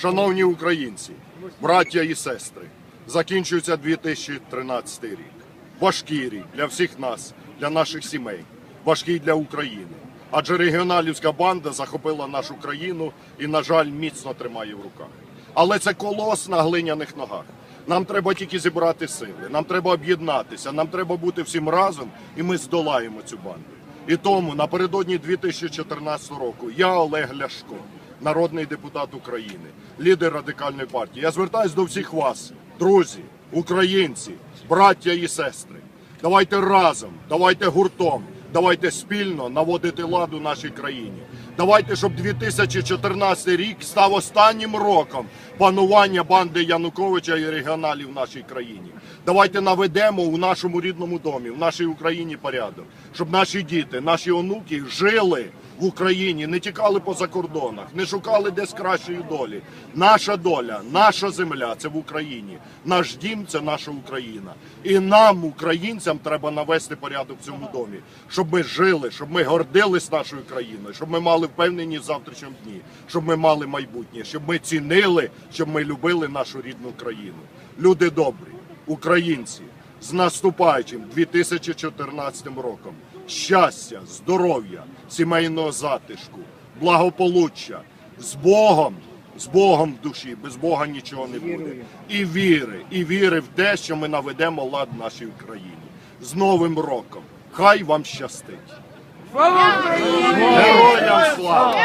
Шановні українці, браття і сестри, закінчується 2013 рік. Важкий рік для всіх нас, для наших сімей, важкий для України. Адже регіоналівська банда захопила нашу країну і, на жаль, міцно тримає в руках. Але це колос на глиняних ногах. Нам треба тільки зібрати сили, нам треба об'єднатися, нам треба бути всім разом, і ми здолаємо цю банду. І тому напередодні 2014 року я Олег Ляшко, народний депутат України, лідер радикальної партії. Я звертаюся до всіх вас, друзі, українці, браття і сестри. Давайте разом, давайте гуртом, давайте спільно наводити лад у нашій країні. Давайте, щоб 2014 рік став останнім роком панування банди Януковича і регіоналів в нашій країні. Давайте наведемо у нашому рідному домі, в нашій Україні порядок, щоб наші діти, наші онуки жили в Україні, не тікали по закордонах, не шукали десь кращої долі. Наша доля, наша земля це в Україні. Наш дім це наша Україна. І нам, українцям, треба навести порядок в цьому домі, щоб ми жили, щоб ми гордились нашою країною, щоб ми мали впевненість в завтрашньому дні, щоб ми мали майбутнє, щоб ми цінили, щоб ми любили нашу рідну країну. Люди добрі, українці, з наступаючим 2014 роком. Щастя, здоров'я, сімейного затишку, благополуччя з Богом, з Богом в душі, без Бога нічого не буде. І віри, і віри в те, що ми наведемо лад в нашій країні. З Новим роком! Хай вам щастить! Героям слава!